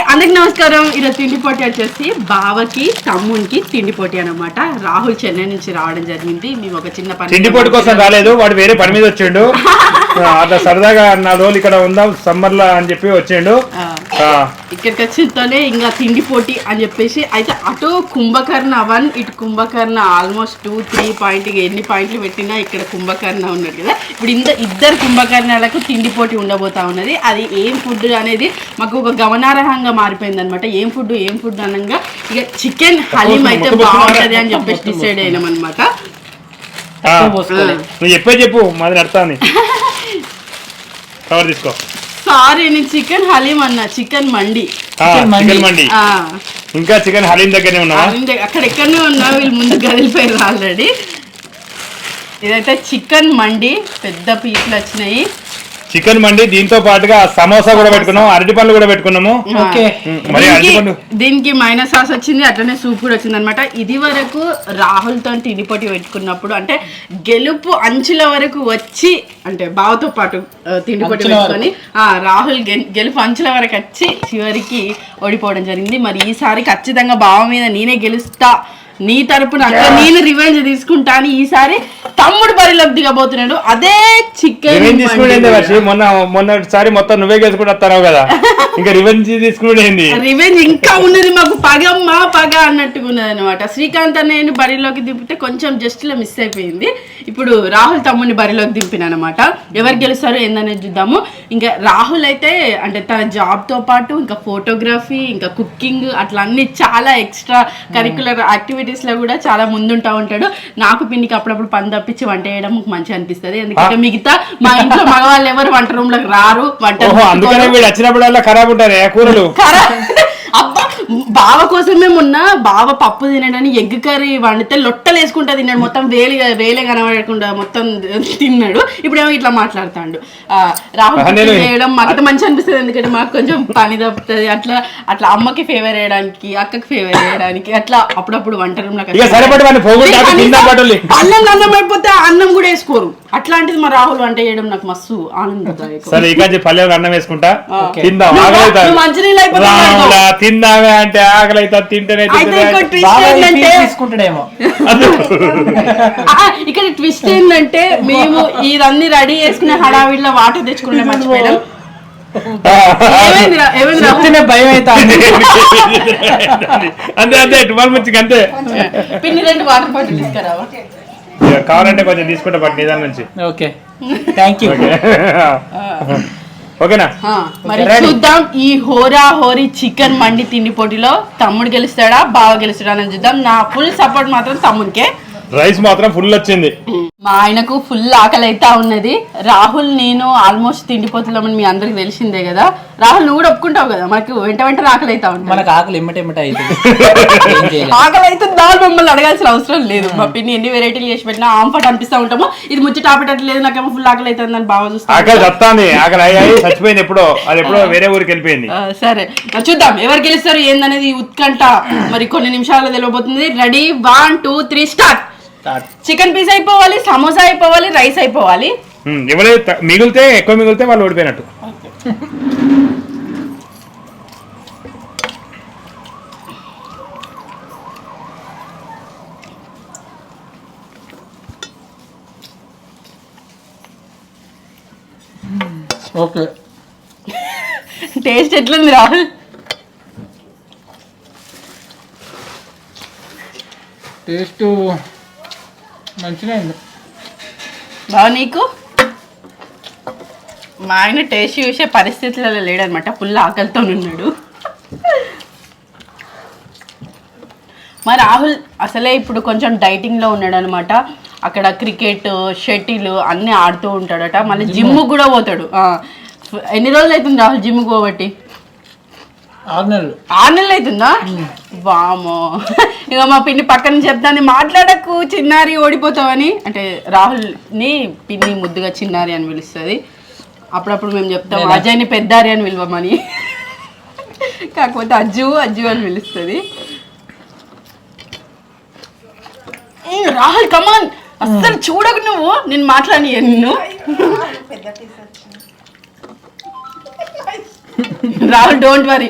అందరికి నమస్కారం. ఈరోజు తిండి పోటీ వచ్చేసి బావకి తమ్మునికి తిండి పోటీ అనమాట రాహుల్ చెన్నై నుంచి రావడం జరిగింది. మేము ఒక చిన్న పని తిండి పొట్టు కోసం రాలేదు. వాడు వేరే పని మీద వచ్చిండు. అట్లా సరదాగా నా రోజులు ఇక్కడ ఉందాం సమ్మర్లో అని చెప్పి వచ్చిండు. ఇక్కడికి వచ్చినతోనే ఇంకా తిండి పోటీ అని చెప్పేసి అయితే అటు కుంభకర్ణ వన్ ఇటు Kumbhakarna almost two three point ఎన్ని పాయింట్లు పెట్టినా ఇక్కడ కుంభకర్ణ ఉన్నాడు కదా. ఇప్పుడు ఇంత ఇద్దరు కుంభకర్ణాలకు తిండి పోటీ ఉండబోతా ఉన్నది. అది ఏం ఫుడ్ అనేది మాకు ఒక గమనార్హంగా మారిపోయింది అనమాట ఏం ఫుడ్ ఏం ఫుడ్ అనగా ఇక చికెన్ హలీం అయితే బాగుంటది అని చెప్పేసి డిసైడ్ అయినాం అనమాట నువ్వు చెప్పే చెప్పు మాది నడుతుంది కవర్ తీసుకో. సారీ నేను చికెన్ హలీం అన్నా చికెన్ మండి. చికెన్ మండి. ఆ, ఇంకా చికెన్ హలీం దగ్గరనే ఉన్నావా? అక్కడ అక్కడ ఎక్కడనే ఉన్నా వీళ్ళు ముందు కదిలిపోయారు ఆల్రెడీ. ఇదైతే చికెన్ మండి పెద్ద పీసులు వచ్చినాయి. చికెన్ మండి దీంతో పాటుగా సమోసా కూడా పెట్టుకున్నాం అరటి పండ్లు కూడా పెట్టుకున్నాము. మరి అరటి పండు. దీనికి మైనస్ సాస్ వచ్చింది అట్లనే సూప్ కూడా వచ్చింది అనమాట ఇది వరకు రాహుల్తో తిండిపోటీ పెట్టుకున్నప్పుడు అంటే గెలుపు అంచుల వరకు వచ్చి అంటే బావతో పాటు ఆ, తిండిపోటీ అంచుల పెట్టుకొని ఆ, రాహుల్ గె- గెలుపు అంచుల వరకు వచ్చి చివరికి ఓడిపోవడం జరిగింది. మరి ఈసారి ఖచ్చితంగా బావ మీద నేనే గెలుస్తా నీ తరపున అక్కడ నేను రివెంజ్ తీసుకుంటా అని ఈసారి తమ్ముడు బరిలోకి దిగబోతున్నాడు. అదే చికెన్ రివెంజ్ తీసుకునేది మొన్న మొన్నటిసారి మొత్తం నువ్వే గెలుచుకుంటూ వస్తున్నావు కదా? ఇంకా రివెంజ్ తీసుకునేది రివెంజ్ ఇంకా ఉన్నది మాకు పగమ్మా పగ అన్నట్టుగా ఉన్నది అనమాట శ్రీకాంత్ అన్నయ్యని బరిలోకి దింపితే కొంచెం జస్ట్లో మిస్ అయిపోయింది. ఇప్పుడు రాహుల్ తమ్ముని బరిలోకి దింపిన అనమాట ఎవరు గెలుస్తారో ఏందనేది చూద్దాము. ఇంకా రాహుల్ అయితే అంటే తన జాబ్తో పాటు ఇంకా ఫోటోగ్రఫీ ఇంకా కుకింగ్ అట్లా అన్ని చాలా ఎక్స్ట్రా కరికులర్ యాక్టివిటీస్ లో కూడా చాలా ముందుంటా ఉంటాడు. నాకు పిన్నికి అప్పుడప్పుడు పని తప్పించి వంట చేయడం మంచిగా అనిపిస్తుంది. ఎందుకంటే మిగతా మా ఇంట్లో మగవాళ్ళు ఎవరు వంట రూమ్లోకి రారు. వంట అందుకనే వీడు వచ్చినప్పుడల్లా ఖరాబ్ ఉంటారే కూరలు? కరా- అబ్బా బావ కోసమే మొన్న బావ పప్పు తినడని ఎగ్ కర్రీ వండితే లొట్టలు వేసుకుంటా తిన్నాడు. మొత్తం వేలి వేలే కనబడకుండా మొత్తం తిన్నాడు. ఇప్పుడేమో ఇట్లా మాట్లాడుతాడు. రాహుల్ ఆహా, నేను- cooking చేయడం మాకు మంచి అనిపిస్తుంది ఎందుకంటే మాకు కొంచెం పని తప్పుతుంది. అట్లా అట్లా అమ్మకి ఫేవర్ చేయడానికి అక్కకి ఫేవర్ చేయడానికి అట్లా అప్పుడప్పుడు వంట. అన్నం అన్నం అయిపోతే అన్నం కూడా వేసుకోరు. అట్లాంటిది మా రాహుల్ వంట చేయడం నాకు మస్తు ఆనందదాయకం. సరే ఇక పల్లెలు అన్నం వేసుకుంటా. తిందాం నువ్వు మంచినీళ్ళు అయిపోతే తిందామే. అంటే ఆకలి అయితే తింటేనే తీసుకుంటాడేమో. ఇక్కడ ట్విస్ట్ ఏంటంటే మేము ఇదన్నీ రెడీ చేసుకునే హడావిడిలో వాటర్ తెచ్చుకుంటే మర్చిపోయాం ఏమైంది రా- ఏమైంది రా? చెప్తేనే భయం అవుతుంది. అంతే అంతే ట్వెల్వ్ మంచిగా అంతే. పిన్ని రెండు వాటర్ బాటిల్ తీసుకురావా? ఇక కావాలంటే కొంచెం తీసుకుంటా పట్టు నిదానం నుంచి. ఓకే. థ్యాంక్ యూ ఓకేనా? మరి. చూద్దాం ఈ హోరా హోరీ చికెన్ మండి తిండి పోటీలో తమ్ముడు గెలుస్తాడా బావ గెలుస్తాడా అని చూద్దాం. నా ఫుల్ సపోర్ట్ మాత్రం తమ్ముడికే. రైస్ మాత్రం ఫుల్ వచ్చింది. మా ఆయనకు ఫుల్ ఆకలి అయితే ఉన్నది. రాహుల్ నేను ఆల్మోస్ట్ తిండిపోతున్నామని మీ అందరికి తెలిసిందే కదా. రాహుల్ నువ్వు కూడా ఒప్పుకుంటావు కదా? మనకు వెంట వెంటనే ఆకలి అవుతా ఉంటుంది. మనకు ఆకలి ఎమ్మట అవుతుంది ఆకలి అయితే దాని మమ్మల్ని అడగాల్సిన అవసరం లేదు. మా పిన్ని ఎన్ని వెరైటీలు చేసి పెట్టినా ఆంఫట్ అనిపిస్తా ఉంటాము. ఇది ముచ్చట ఆపేటట్లేదు నాకేమో ఫుల్ ఆకలి అవుతుంది అని బాగా చూస్తాను ఆకలి చస్తాంది ఆకలి అయ్యాయి చచ్చిపోయింది ఎప్పుడో. అది ఎప్పుడో వేరే ఊరికి వెళ్ళిపోయింది. ఆ, సరే. చూద్దాం ఎవరు గెలుస్తారు ఏందనేది ఉత్కంఠ. మరి కొన్ని నిమిషాల్లో తెలియబోతుంది ready one two three start. Chicken piece అయిపోవాలి సమోసా అయిపోవాలి రైస్ అయిపోవాలి. ఎవరైతే మిగిలితే ఎక్కువ మిగిలితే వాళ్ళు ఓడిపోయినట్టు. ఓకే. టేస్ట్ ఎట్లుంది రాహుల్? టేస్ట్ మంచిగా బావ నీకు? మా ఆయన టేస్ట్ చూసే పరిస్థితులలో లేడనమాట ఫుల్ ఆకలితో ఉన్నాడు. మా రాహుల్ అసలే ఇప్పుడు కొంచెం డైటింగ్లో ఉన్నాడు అనమాట అక్కడ క్రికెట్ షటిల్ అన్నీ ఆడుతూ ఉంటాడట. మళ్ళీ జిమ్ కూడా పోతాడు. ఎన్ని రోజులు అవుతుంది రాహుల్ జిమ్కి పోబట్టి? ఆరు నెలలు. ఆరు నెలలు అవుతుందా? వామో ఇక మా పిన్ని పక్కన చెప్తాను మాట్లాడకు చిన్నారి ఓడిపోతావని. అంటే రాహుల్ని పిన్ని ముద్దుగా చిన్నారి అని పిలుస్తుంది. అప్పుడప్పుడు మేము చెప్తాం అజయ్ని పెద్దారి అని పిలవమని. కాకపోతే అజ్జు అజ్జు అని పిలుస్తుంది. రాహుల్ కమాన్ అస్సలు చూడకు నువ్వు. నేను మాట్లాడి నిన్ను. రాహుల్ డోంట్ వరీ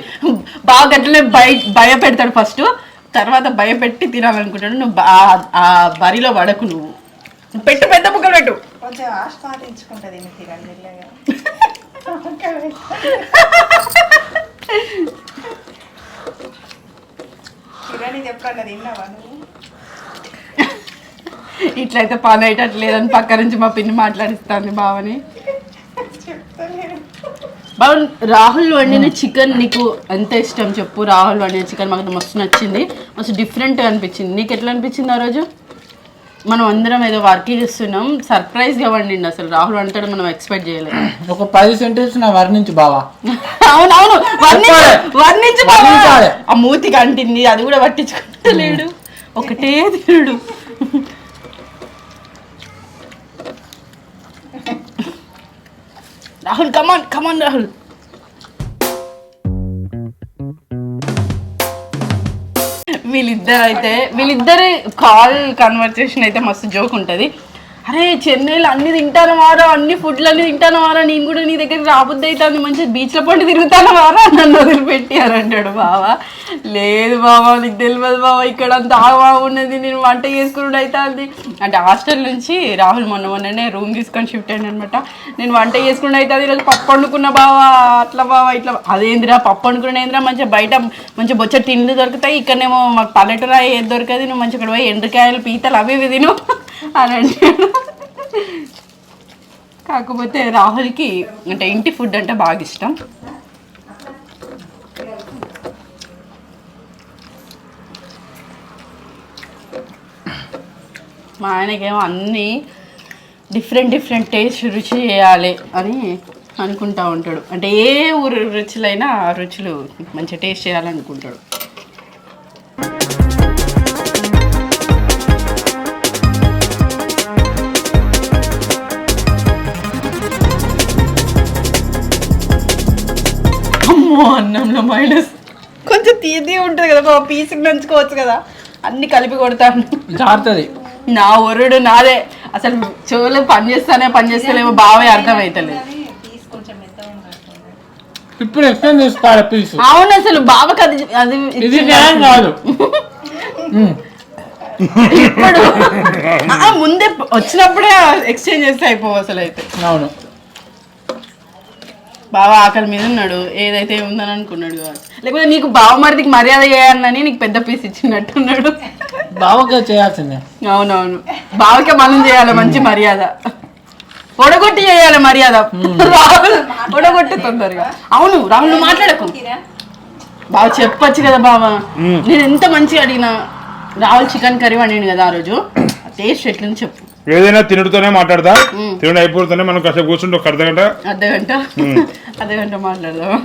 బాగా గట్లనే భయ భయపెడతాడు ఫస్ట్ తర్వాత భయపెట్టి తినాలనుకుంటాడు. నువ్వు ఆ- బరిలో పడకు నువ్వు. పెట్టు పెద్ద ముక్కలు పెట్టు. కొంచెం ఆస్వాదించుకుంటది ఇట్లయితే పని అయ్యేటట్లేదని పక్క నుంచి మా పిన్ని మాట్లాడిస్తాంది బావని రాహుల్ వండిన చికెన్ నీకు ఎంత ఇష్టం చెప్పు? రాహుల్ వండిన చికెన్ మాకు మస్తు నచ్చింది. మస్తు డిఫరెంట్ అనిపించింది. నీకు ఎట్లా అనిపించింది ఆ రోజు? మనం అందరం ఏదో వర్క్ చేస్తున్నాం సర్ప్రైజ్గా వండిండి అసలు. రాహుల్ వంటాడు మనం ఎక్స్పెక్ట్ చేయలేదు. ఒక పది సెంటెన్స్ నా వర్ణించు బావా. అవునవును. వర్ణించు. బావ. ఆ మూతికి అంటింది. అది కూడా పట్టించుకుంటలేడు ఒకటే తిరుడు. Rahul come on come on Rahul వీళ్ళిద్దరు అయితే వీళ్ళిద్దరి కాల్ కన్వర్సేషన్ అయితే మస్తు జోక్ ఉంటుంది. అరే చెన్నైలో అన్ని తింటాను వారా అన్ని ఫుడ్లు అన్ని తింటాను వారా నేను కూడా నీ దగ్గరికి రాబుద్ది అవుతాను మంచి బీచ్లో పండి తిరుగుతాను వారా నన్ను వదిలిపెట్టి అని అంటాడు బావా. లేదు బావా నీకు తెలియదు బావా ఇక్కడ అంత బాగున్నది నేను వంట చేసుకున్నాడు అవుతుంది. అంటే హాస్టల్ నుంచి రాహుల్ మొన్న మొన్ననే రూమ్ తీసుకొని షిఫ్ట్ అయ్యాను అనమాట నేను వంట చేసుకుని అవుతుంది ఈరోజు పప్పు వండుకున్న బావా అట్లా బావా ఇట్లా. అదేందిరా పప్పు వండుకున్న ఏందిరా మంచిగా బయట మంచి బొచ్చ తిండి దొరుకుతాయి ఇక్కడనేమో మాకు పల్లెటూరు ఏది దొరకదు నువ్వు మంచిగా ఇక్కడ పోయి ఎండ్రకాయలు పీతలు అవి ఇవి తిను అని అంటాడు. కాకపోతే రాహుల్కి అంటే ఇంటి ఫుడ్ అంటే బాగా ఇష్టం. మా ఆయనకేమో అన్నీ డిఫరెంట్ డిఫరెంట్ టేస్ట్ రుచి చేయాలి అని అనుకుంటా ఉంటాడు. అంటే ఏ ఊరు రుచులైనా ఆ రుచులు మంచిగా టేస్ట్ చేయాలనుకుంటాడు. అన్నంలో మైనస్. కొంచెం తీది ఉంటుంది కదా బాబు పీసుకి నంచుకోవచ్చు కదా. అన్ని కలిపి కొడతాను జారుతుంది. నా ఒరుడు నాదే. అసలు చెవులు పని చేస్తానే పని చేస్తలేమో బావే అర్థమైతలేదు. ఇప్పుడు ఎక్స్ప్లెయిన్ చేసుకోవాలి పీస్? అవును అసలు బావకి అది అది ఇది. న్యాయం కాదు. ఇప్పుడు ముందే వచ్చినప్పుడే ఎక్స్చేంజ్ చేస్తే అయిపోవు అసలు అయితే అవును. బావ ఆకలి మీద ఉన్నాడు. ఏదైతే ఉందని అనుకున్నాడు లేకపోతే నీకు బావమరిదికి మర్యాద చేయాలని నీకు పెద్ద పీస్ ఇచ్చినట్టున్నాడు బావగా చేయాల్సిందే. అవునవును. బావకే మనం చేయాలి మంచి మర్యాద. ఒడగొట్టి చేయాలి మర్యాద. రాహుల్ ఒడగొట్టి తొందరగా. అవును రాహుల్ నువ్వు మాట్లాడకు. బావ చెప్పొచ్చు కదా బావ. నేను ఎంత మంచిగా అడిగినా రాహుల్ చికెన్ కర్రీ వండిండు కదా ఆ రోజు. టేస్ట్ ఎట్లుంది చెప్పు. ఏదైనా తినుడుతోనే మాట్లాడతా. తినడం అయిపోతూనే మనం కాసేపు కూర్చుంటే ఒక అర్ధ గంట అర్ధ గంట అర్ధ గంట మాట్లాడదాం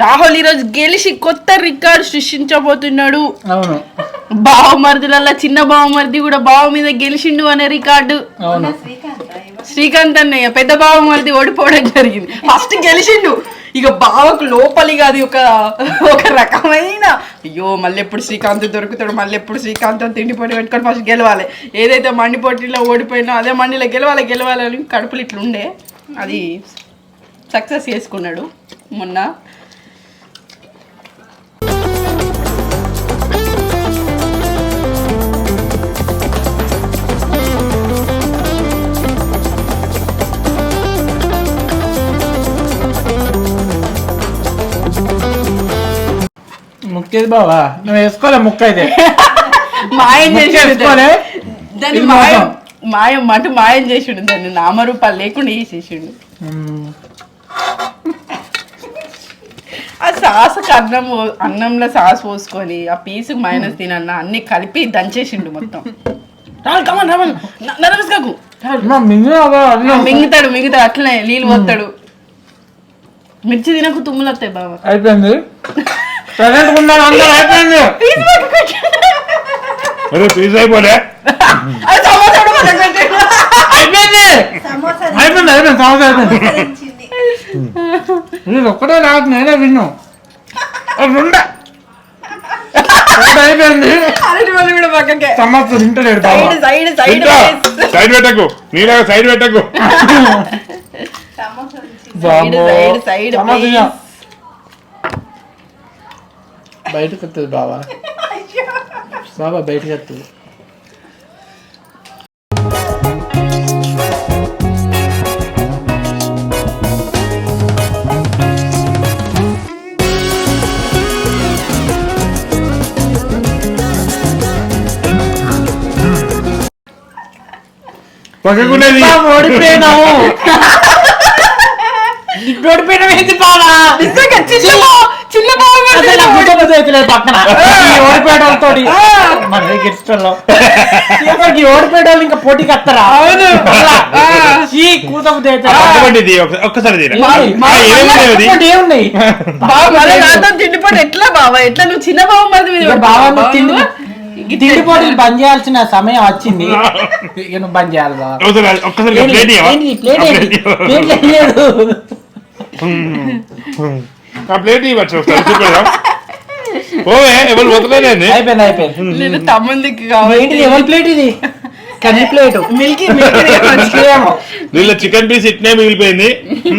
రాహుల్ ఈరోజు గెలిచి కొత్త రికార్డ్ సృష్టించబోతున్నాడు. అవును. బావమరిదిలల్లా చిన్న బావమరిది కూడా బావ మీద గెలిచిండు అనే రికార్డు. శ్రీకాంత్ అన్నయ్య పెద్ద బావమరిది ఓడిపోవడం జరిగింది. ఫస్ట్ గెలిచిండు. ఇక బావకు లోపలిగా అది ఒక ఒక రకమైన అయ్యో మళ్ళీ ఎప్పుడు శ్రీకాంత్ దొరుకుతాడు మళ్ళీ ఎప్పుడు శ్రీకాంత్ తిండి పొడి పెట్టుకొని ఫస్ట్ గెలవాలి. ఏదైతే మండి పోటీలో ఓడిపోయినా అదే మండిలో గెలవాలి గెలవాలి అని కడుపులు ఇట్లుండే. అది సక్సెస్ చేసుకున్నాడు మొన్న. ముక్కేది బావా నువ్వు వేసుకోలే ముక్క అయితే మాయం చేసిండు వేసుకోలే దాన్ని ఇది మాయం. మాయం మటు మాయం చేసిండు దాన్ని నామరూపాలు లేకుండా చేసేసిండు ఉమ్. ఆ సాసకు అన్నం అన్నంలో సాస్ పోసుకొని ఆ పీసుకు మైనస్ తినన్న అన్ని కలిపి దంచేసిండు మొత్తం రావాలి కమన్ రావాలి నర్వస్ కాకు. మింగుతాడు మింగుతాడు అట్లనే నీళ్ళు పోతాడు మిర్చి తినకు తుమ్ములు వస్తాయి బాబా అయిపోయింది ప్రజెంట్ ఉన్నాను అందరూ అయిపోయింది. అరే పీస్ అయిపోలే. అయిపోయింది. సమోసా అయిపోయింది అయిపోయింది సమోసా అయిపోయింది. ఇది ఒక్కటే రాదు నేనే విన్ను రెండు. అయిపోయింది. తింటలేడు సైడ్ సైడ్ సైడ్ సైడ్ పెట్టకు. నీలాగా సైడ్ పెట్టకు. సమోసా తెచ్చింది బాబో. Side, side, samosa please. తిన్నా. బయటకు వస్తుంది బాబా బాబా బయటకు వస్తుంది ఓడిపోయినావు. ఓడిపోయినావు ఏంటి నిజంగా చిన్న బావ- చిన్న బావ మీద అసలు అవుతలేదు పక్కన. ఈ ఓడిపోయేటోళ్ళతో మన గెలిచేటోళ్ళం ఈ ఓడిపోయేటోళ్ళు ఇంకా పోటీకి వస్తారా? అవును. ఈ కూత బుద్ధి అవుతుంది పక్కపండి ఇది ఒక్క- ఒక్కసారి ఏమున్నాయి? తిండిపోటు ఎట్లా బావ? ఎట్లా నువ్వు చిన్న బావ మరి నువ్వు? తిండి బంద్ చేయాల్సిన సమయం వచ్చింది. ఇక నువ్వు బంద్ చేయాలి? ప్లేట్? లేదు. ఇవ్వచ్చు ఒకసారి చూపెడదాం. ఓవే ఎవరు అయిపోయింది అయిపోయింది. తమ్ముందికి ఎవరి ప్లేట్ ఇది? కర్రీ ప్లేట్ మిల్కీ వీళ్ళ చికెన్ పీస్ ఇట్నే మిగిలిపోయింది.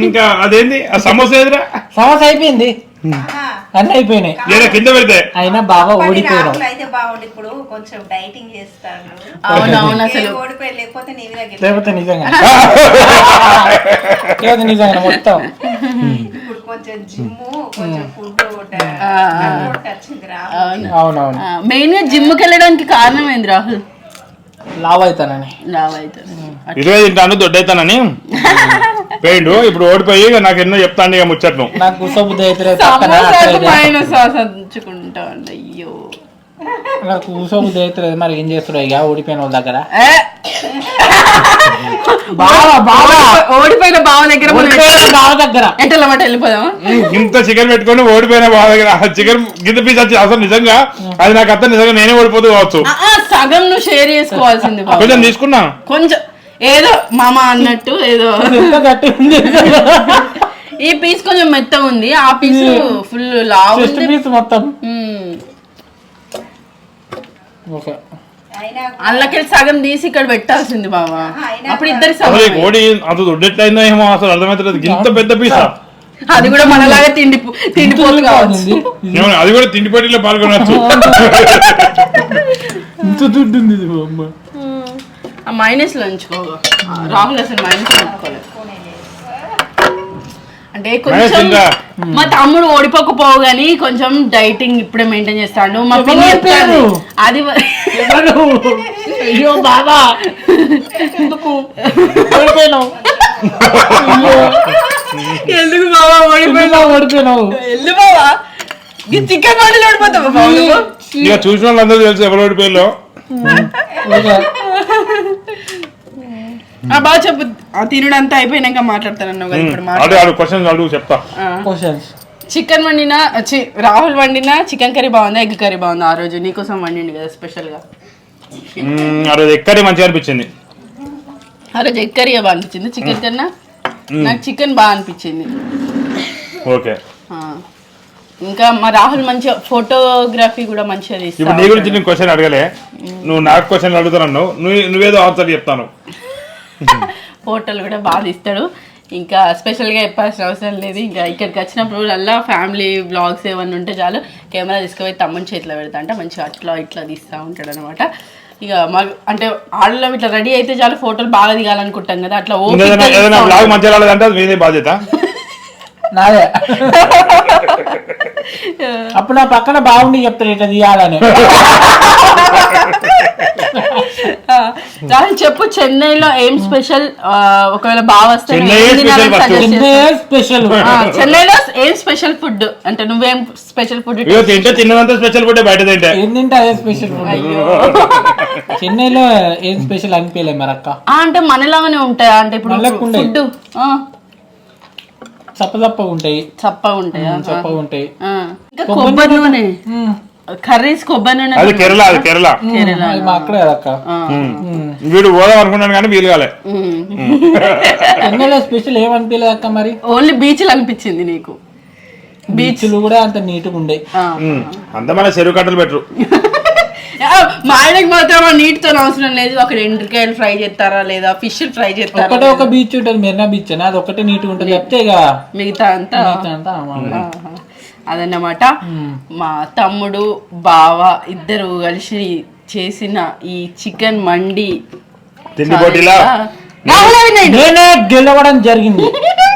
ఇంకా అదేంది? ఆ సమోసా ఎదురా సమస్య అయిపోయింది. అన్నీ అయిపోయినాయి. కింద పెడితే? అయినా బాగా కానీ ఓడిపోయినావు రాహుల్ అయితే బాగుంది ఇప్పుడు కొంచెం డైటింగ్ చేస్తాడు. అవును అవును అసలు. ఓడిపోయి లేకపోతే నిజంగా. లేకపోతే నిజంగా మొత్తం. ఇప్పుడు కొంచెం జిమ్ కొంచెం ఫుడ్ అవునవును. మెయిన్గా జిమ్కి వెళ్ళడానికి కారణం ఏంది రాహుల్? లావ్ అవుతానని. లావ్ అవుతుంది ఇరవై తింటాను దొడ్డైతానని. పోయిండు ఇప్పుడు ఓడిపోయి ఇక నాకు ఎన్నో చెప్తాను ఇక ముచ్చట్లు. నాకు అయితే. అయ్యో. నాకు కూసబుద్ధి అయితే మరి ఏం చేస్తున్నావు ఇక? ఓడిపోయిన వాళ్ళ దగ్గర? బావా బావా. ఓడిపోయిన బావ దగ్గర బావ దగ్గర. ఎట్టల మాట వెళ్ళిపోదామా? ఇంత చికెన్ పెట్టుకొని ఓడిపోయిన బాగా దగ్గర. చికెన్ గింత పీస్ వచ్చి అసలు నిజంగా అది నాకు అర్థం నిజంగా నేనే ఓడిపోతూ కావచ్చు. సగం నువ్వు షేర్ చేసుకోవాల్సింది బావ. కొంచెం తీసుకున్నా. కొంచెం ఏదో మామ అన్నట్టు ఏదో. ఈ పీస్ కొంచెం మెత్తగా ఉంది. ఆ పీస్ ఫుల్ లావ్ పీస్ మొత్తం. ఓకే. అందులోకెళ్ళి సగం తీసి ఇక్కడ పెట్టాల్సింది బావ. అప్పుడు ఇద్దరి కోడి అంత దొడ్డెట్లయిందో ఏమో అసలు అర్థమవుతుంది ఇంత పెద్ద పీసా అది కూడా మనలాగా తిండి తిండిపోతు కావచ్చు. ఏమన్నా అది కూడా తిండి పోటీలో పాల్గొనవచ్చు ఇంత దుడ్డు ఉంది అమ్మ. ఆ మైనస్లో ఉంచుకోగా ఆ, రాహుల్ అసలు మైనస్ ఉంచుకోలేదు. అంటే కొంచెం. మా తమ్ముడు ఓడిపోకపోవు గానీ కొంచెం డైటింగ్ ఇప్పుడే మెయింటైన్ చేస్తాడు. మా పిన్ని? చెప్తాంది. అది అయ్యో బాబా ఎందుకు? ఓడిపోయినావు. అయ్యో ఎందుకు బావా ఓడిపోయి ఎందుకు ఓడిపోయినావు? ఎల్లు బావా? ఈ చికెన్ వండలు ఓడిపోతావా చూసిన వాళ్ళందరూ తెలుసు ఎవరు ఓడిపోయాలో బాగా చెప్పు. ఆ తినుడు అంతా అయిపోయినాక మాట్లాడతానన్నావు కదా ఇప్పుడు అడుగు అడుగు క్వశ్చన్ అడుగు చెప్తా. క్వశ్చన్స్ చికెన్ వండినా చి రాహుల్ వండినా చికెన్ కర్రీ బాగుందా ఎగ్ కర్రీ బాగుందా ఆ రోజు? నీకోసం వండిండు కదా స్పెషల్గా ఆ రోజు ఎక్కడే మంచిగా అనిపించింది. ఆ రోజు ఎగ్ కర్రీ బాగా అనిపించింది. చికెన్ కన్నా నాకు చికెన్ బాగా అనిపించింది. ఓకే. ఇంకా మా రాహుల్ మంచిగా ఫోటోగ్రఫీ కూడా మంచిగా ఇప్పుడు నీ గురించి నేను క్వశ్చన్ అడగలే. నువ్వు నాకు క్వశ్చన్ అడుగుతున్నావు నువ్వు నువ్వేదో ఆన్సర్ చెప్తాను. ఫోటోలు కూడా బాగా తీస్తాడు. ఇంకా స్పెషల్గా చెప్పాల్సిన అవసరం లేదు. ఇంకా ఇక్కడికి వచ్చినప్పుడు అలా ఫ్యామిలీ బ్లాగ్స్ ఏమన్నా ఉంటే చాలు. కెమెరా తీసుకుపోయి తమ్ముని చేతిలో పెడతా అంటే మంచిగా అట్లా ఇట్లా తీస్తూ ఉంటాడు అనమాట ఇక మాకు అంటే ఆడలో ఇట్లా రెడీ అయితే చాలు. ఫోటోలు బాగా దిగాలనుకుంటాం కదా. అట్లా బాధ్యత. నాదే. అప్పుడు నా పక్కన బాగుండి చెప్తారు ఇట్లా తీయాలని. రాహుల్ చెప్పు చెన్నైలో ఏం స్పెషల్? ఒకవేళ బాగా వస్తే ఏం? స్పెషల్ చెన్నైలో ఏం స్పెషల్ ఫుడ్ అంటే నువ్వేం స్పెషల్ ఫుడ్ తింటే తిన్నదంతా స్పెషల్ ఫుడ్ బయట తింటే. ఏంటంటే అదే స్పెషల్ చెన్నైలో ఏం స్పెషల్ అనిపించలే మరి అక్క అంటే మనలాగానే ఉంటాయా? అంటే ఇప్పుడు. ఫుడ్ చప్ప చప్పగా ఉంటాయి చప్పగా ఉంటాయా చప్పగా ఉంటాయి. ఇంకా కొబ్బరి నూనె. కర్రీస్ కొబ్బరి నూనె అది కేరళ అది కేరళ. కేరళ. మా అక్కడే అక్క. వీడు పోదాం అనుకున్నాను కానీ వీలు కాలే ఉమ్. చెన్నైలో స్పెషల్ ఏమనిపించలేదు అక్క మరి? ఓన్లీ బీచ్లు అనిపించింది నీకు. బీచ్లు కూడా అంత నీట్గా ఉండే. అంత మన చెరువు కట్టలు పెట్టరు. మా ఆయనకి మాత్రం నీటితో అవసరం లేదు. అక్కడ ఎండ్రికాయలు ఫ్రై చేస్తారా లేదా? ఫిష్ ఫ్రై చేస్తారా ఒకటే ఒక బీచ్ ఉంటుంది మెరీనా బీచ్ అని. అది ఒకటే నీట్గా ఉంటుంది చెప్తే మిగతా అంతా. అదన్నమాట. మా తమ్ముడు బావ ఇద్దరు కలిసి చేసిన ఈ చికెన్ మండి తిండి పోటీలా. నేనే గెలవడం జరిగింది.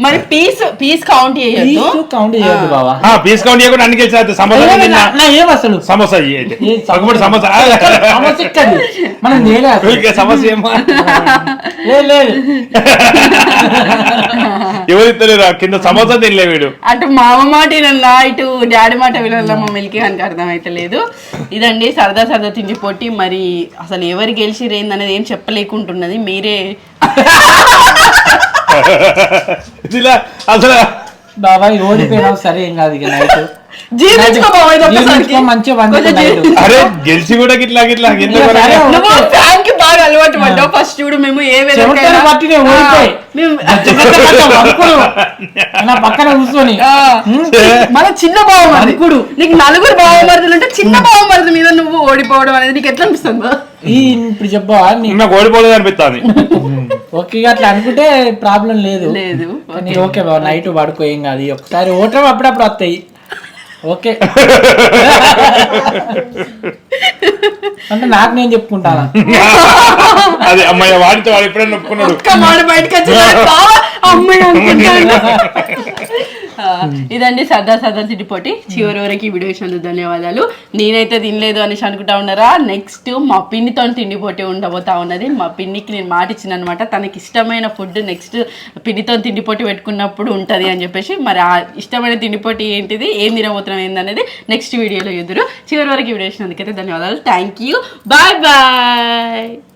మరి పీస్ పీస్ కౌంట్ చేయొద్దు. పీసు కౌంట్ చేయదు బావా. ఆ, పీస్ కౌంట్ చేయకుండా అన్ని సమోసా తిన్నా. నా- ఏం అసలు? సమోసా ఇయ్యి అయితే ఏ సమోసా? ఒకప్పుడు సమోసా సమస్య ఇక్కడి. మనం చేయలే అసలు. ఇంకా సమస్య ఏమో? లేదు లేదు ఎవరు ఇస్తలేరు? ఆ కింద సమోసా తినలే వీడు. అటు మా అమ్మ మాట వినల్లా ఇటు డాడీ మాట వినల్లా మా మిల్కి అని అర్థమైతే లేదు. ఇదండి సరదా సరదా తిండి పోటీ. మరి అసలు ఎవరు గెలిచిరేంది అనేది ఏం చెప్పలేకుంటున్నది. మీరే. ఇలా అసలు. బాబాయ్ ఓడిపోయినావు సరే ఏం కాదు ఇక నైట్ జీవించుకో మంచిగా అరే గెలిచి కూడా గిట్లా గిట్లా బాగా అలవాటు పడ్డావు. ఫస్ట్ చూడు మేము ఏ విధంగా పట్టి. నా పక్కన కూర్చొని. మన చిన్న బావమరిది. అనుకుడు. నీకు నలుగురు బావమరుదులు ఉంటే చిన్న బావమరిది మీద నువ్వు ఓడిపోవడం అనేది నీకు ఎట్లా అనిపిస్తుంది? ఈ ఇప్పుడు చెప్పా నాకు ఓడిపోలేదు అనిపిస్తుంది ఓకే అట్లా అనుకుంటే ప్రాబ్లం లేదు. లేదు. ఓకే. బాబు నైట్ పడుకో ఏం కాదు. ఒకసారి ఓటం అప్పుడప్పుడు వస్తాయి. ఓకే. అంటే నాకు నేను చెప్పుకుంటాను? అదే అమ్మాయి వాడితో వాడు ఎప్పుడైనా బయటకు వచ్చి బావ అమ్మాయి అనుకుంటాను ఇదండి సరదా సరదా తిండిపోటీ చివరి వరకు ఈ వీడియో ఇచ్చినందుకు ధన్యవాదాలు. నేనైతే తినలేదు అనేసి అనుకుంటా ఉన్నారా? నెక్స్ట్ మా పిన్నితో తిండిపోటీ ఉండబోతా ఉన్నది. మా పిన్నికి నేను మాట ఇచ్చిన అనమాట తనకి ఇష్టమైన ఫుడ్ నెక్స్ట్ పిన్నితో తిండిపోటీ పెట్టుకున్నప్పుడు ఉంటుంది అని చెప్పేసి. మరి ఆ ఇష్టమైన తిండిపోటీ ఏంటిది? ఏం తినబోతున్నాం ఏందనేది నెక్స్ట్ వీడియోలో ఎదురు. చివరి వరకు వీడియో ఇచ్చినందుకైతే ధన్యవాదాలు. Thank you bye bye